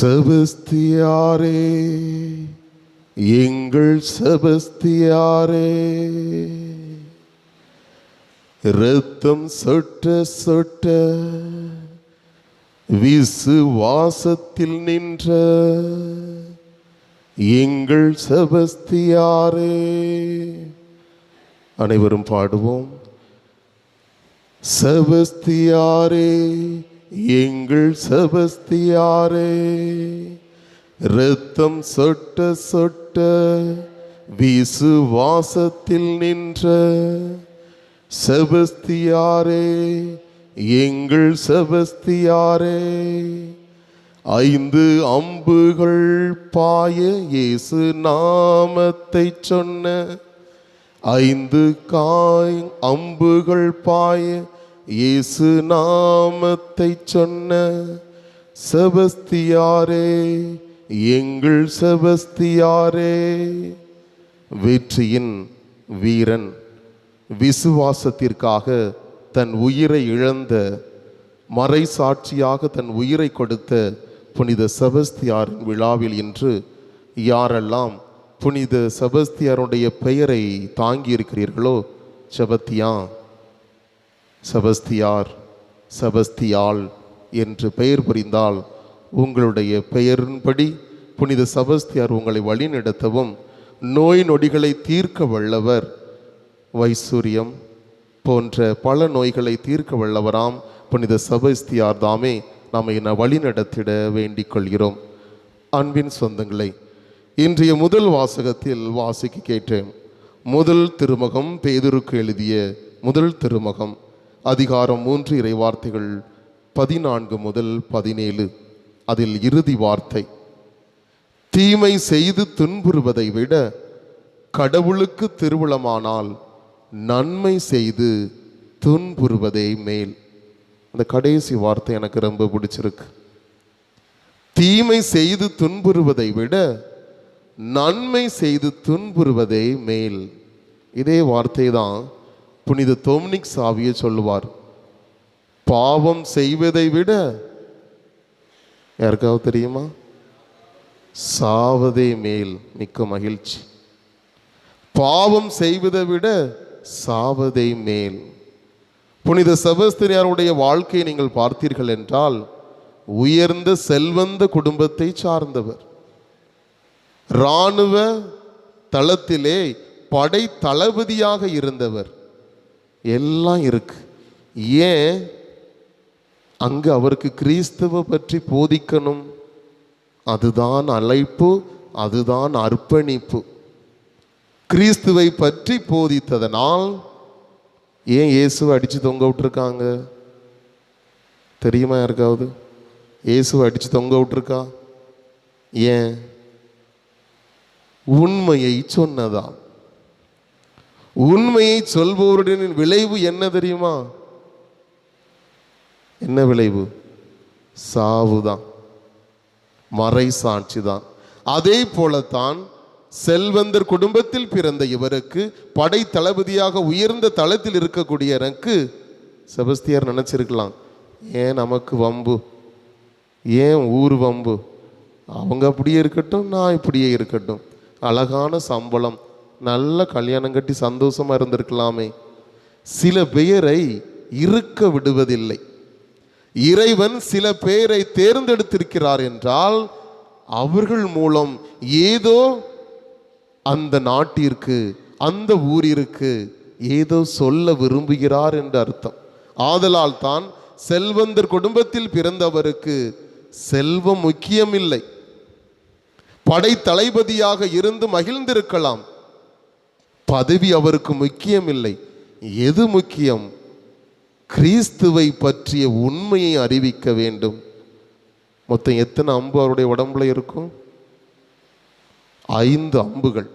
செபஸ்தியாரே எங்கள் செபஸ்தியாரே. இரத்தம் சொட்ட சொட்ட விசுவாசத்தில் நின்ற எங்கள் செபஸ்தியாரே. அனைவரும் பாடுவோம். செபஸ்தியாரே எங்கள் செபஸ்தியாரே இரத்தம் சொட்ட சொட்ட விசுவாசத்தில் நின்ற செபஸ்தியாரே எங்கள் செபஸ்தியாரே ஐந்து அம்புகள் பாய இயேசு நாமத்தை சொன்ன ஐந்து காய் அம்புகள் பாய இயேசு நாமத்தை சொன்ன செபஸ்தியாரே எங்கள் செபஸ்தியாரே. வெற்றியின் வீரன் விசுவாசத்திற்காக தன் உயிரை இழந்த மறைசாட்சியாக தன் உயிரை கொடுத்த புனித செபஸ்தியாரின் விழாவில் இன்று யாரெல்லாம் புனித செபஸ்தியாருடைய பெயரை தாங்கியிருக்கிறீர்களோ செபத்தியான் செபஸ்தியார் செபஸ்தியாள் என்று பெயர் புரிந்தால் உங்களுடைய பெயரின்படி புனித செபஸ்தியார் உங்களை வழிநடத்தவும் நோய் நொடிகளை தீர்க்க வல்லவர். வைசூரியம் போன்ற பல நோய்களை தீர்க்க வல்லவராம் புனித செபஸ்தியார் தாமே நம்மை ந- வழிநடத்திட வேண்டிக் கொள்கிறோம். அன்பின் சொந்தங்களை இன்றைய முதல் வாசகத்தில் வாசிக்க கேட்டேன். முதல் திருமகம் பேதுருக்கு எழுதிய முதல் திருமகம். அதிகாரம் மூன்று இறை வார்த்தைகள் பதினான்கு முதல் பதினேழு. அதில் இறுதி வார்த்தை. தீமை செய்து துன்புறுவதை விட கடவுளுக்கு திருவுளமானால் நன்மை செய்து துன்புறுவதே மேல். அந்த கடைசி வார்த்தை எனக்கு ரொம்ப பிடிச்சிருக்கு. தீமை செய்து துன்புறுவதை விட நன்மை செய்து துன்புறுவதே மேல். இதே வார்த்தை தான் புனித தோம்னிக் சாவியை சொல்லுவார். பாவம் செய்வதை விட யாருக்காவது தெரியுமா? சாவதே மேல் மிக்க மகிழ்ச்சி. பாவம் செய்வதை விட சாவதே மேல். புனித செபஸ்திரியாருடைய வாழ்க்கையை நீங்கள் பார்த்தீர்கள் என்றால் உயர்ந்த செல்வந்த குடும்பத்தை சார்ந்தவர். இராணுவ தளத்திலே படை தளபதியாக இருந்தவர். எல்லாம் இருக்கு. ஏன்? அங்கு அவருக்கு கிறிஸ்துவை பற்றி போதிக்கணும். அதுதான் அழைப்பு அதுதான் அர்ப்பணிப்பு. கிறிஸ்துவை பற்றி போதித்ததனால் ஏன் இயேசுவை அடித்து தொங்க விட்டுருக்காங்க? தெரியுமா யாருக்காவது? இயேசுவை அடித்து தொங்க விட்டுருக்கா? ஏன்? உண்மையை சொன்னதான் உண்மையை சொல்பவருடன் விளைவு என்ன தெரியுமா? என்ன விளைவு? சாவுதான். மறை சாட்சி தான் அதே போலத்தான் செல்வந்தர் குடும்பத்தில் பிறந்த இவருக்கு படை தளபதியாக உயர்ந்த தளத்தில் இருக்கக்கூடிய எனக்கு செபஸ்தியார் நினைச்சிருக்கலாம். ஏன் நமக்கு வம்பு? ஏன் ஊர் வம்பு? அவங்க அப்படியே இருக்கட்டும் நான் இப்படியே இருக்கட்டும். அழகான சம்பளம். நல்ல கல்யாணம் கட்டி சந்தோஷமா இருந்திருக்கலாமே. சில பெயரை இருக்க விடுவதில்லை. இறைவன் சில பேரை தேர்ந்தெடுத்திருக்கிறார் என்றால் அவர்கள் மூலம் ஏதோ அந்த நாட்டிற்கு அந்த ஊரிற்கு ஏதோ சொல்ல விரும்புகிறார் என்று அர்த்தம். ஆதலால் தான் செல்வந்தர் குடும்பத்தில் பிறந்தவருக்கு செல்வம் முக்கியமில்லை. படை தளபதியாக இருந்து மகிழ்ந்திருக்கலாம். பதவி அவருக்கு முக்கியமில்லை. எது முக்கியம்? கிறிஸ்துவை பற்றிய உண்மையை அறிவிக்க வேண்டும். மொத்தம் எத்தனை அம்பு அவருடைய உடம்புல இருக்கும்? ஐந்து அம்புகள்.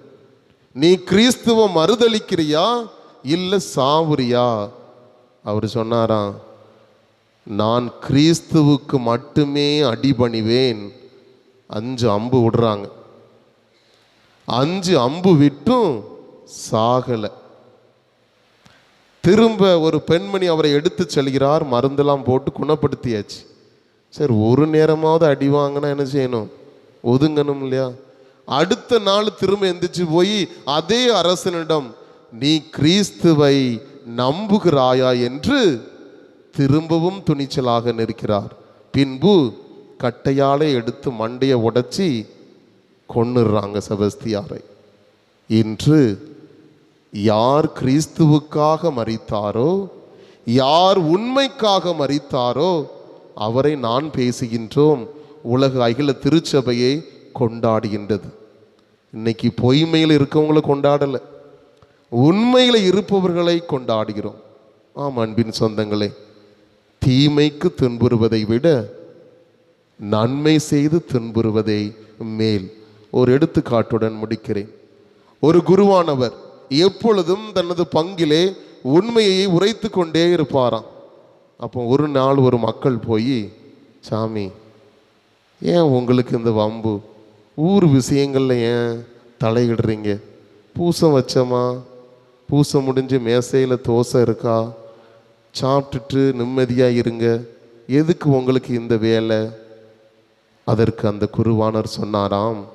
நீ கிறிஸ்துவ மறுதளிக்கிறியா இல்லை சாவுறியா? அவர் சொன்னாராம் நான் கிறிஸ்துவுக்கு மட்டுமே அடிபணிவேன். அஞ்சு அம்பு விடுறாங்க. அஞ்சு அம்பு விட்டும் சாகலை. திரும்ப ஒரு பெண்மணி அவரை எடுத்து செல்கிறார் மருந்தெல்லாம் போட்டு குணப்படுத்தியாச்சு. சரி ஒரு நேரமாவது அடி வாங்கினா என்ன செய்யணும்? ஒதுங்கணும் இல்லையா? அடுத்த நாள் திரும்ப எந்திரிச்சு போய் அதே அரசனிடம் நீ கிறிஸ்துவை நம்புகிறாயா? என்று திரும்பவும் துணிச்சலாக நிற்கிறார். பின்பு கட்டையாலே எடுத்து மண்டையை உடைச்சி கொன்னுடுறாங்க செபஸ்தியாரை. இன்று யார் கிறிஸ்துவுக்காக மறித்தாரோ யார் உண்மைக்காக மறித்தாரோ அவரை நான் பேசுகின்றோம். உலக அகில திருச்சபையை கொண்டாடுகின்றது. இன்னைக்கு பொய்மையில் இருக்கவங்களை கொண்டாடலை. உண்மையில் இருப்பவர்களை கொண்டாடுகிறோம். ஆம் அன்பின் சொந்தங்களே தீமைக்கு துன்புறுவதை விட நன்மை செய்து துன்புறுவதை மேல் ஒரு எடுத்துக்காட்டுடன் முடிக்கிறேன். ஒரு குருவானவர் எப்பொழுதும் தனது பங்கிலே உண்மையை உரைத்து கொண்டே இருப்பாராம். அப்போ ஒரு நாள் ஒரு மக்கள் போய் சாமி ஏன் உங்களுக்கு இந்த வம்பு? ஊர் விஷயங்களில் ஏன் தலையிடுறீங்க? பூசம் வச்சோமா? பூசம் முடிஞ்சு மேசையில் தோசை இருக்கா? சாப்பிட்டுட்டு நிம்மதியாக இருங்க. எதுக்கு உங்களுக்கு இந்த வேலை? அதற்கு அந்த குருவானர் சொன்னாராம்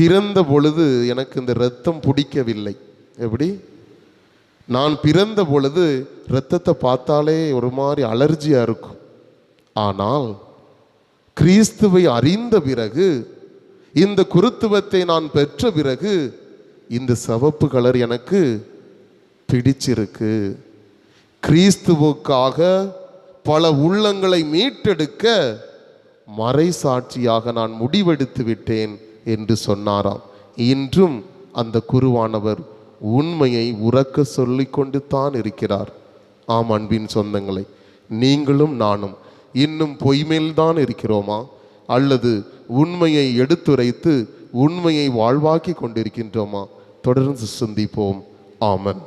பிறந்த பொழுது எனக்கு இந்த ரத்தம் பிடிக்கவில்லை. எப்படி? நான் பிறந்த பொழுது இரத்தத்தை பார்த்தாலே ஒரு மாதிரி அலர்ஜியாக இருக்கும். ஆனால் கிறிஸ்துவை அறிந்த பிறகு இந்த குருத்துவத்தை நான் பெற்ற பிறகு இந்த சிவப்பு கலர் எனக்கு பிடிச்சிருக்கு. கிறிஸ்துவுக்காக பல உள்ளங்களை மீட்டெடுக்க மறைசாட்சியாக நான் முடிவெடுத்து விட்டேன். என்று சொன்னாராம். இன்றும் அந்த குருவானவர் உண்மையை உறக்க சொல்லிக்கொண்டு தான் இருக்கிறார். ஆம் அன்பின் சொந்தங்களை நீங்களும் நானும் இன்னும் பொய்மேல்தான் இருக்கிறோமா? அல்லது உண்மையை எடுத்துரைத்து உண்மையை வாழ்வாக்கி கொண்டிருக்கின்றோமா? தொடர்ந்து சிந்திப்போம். ஆமன்.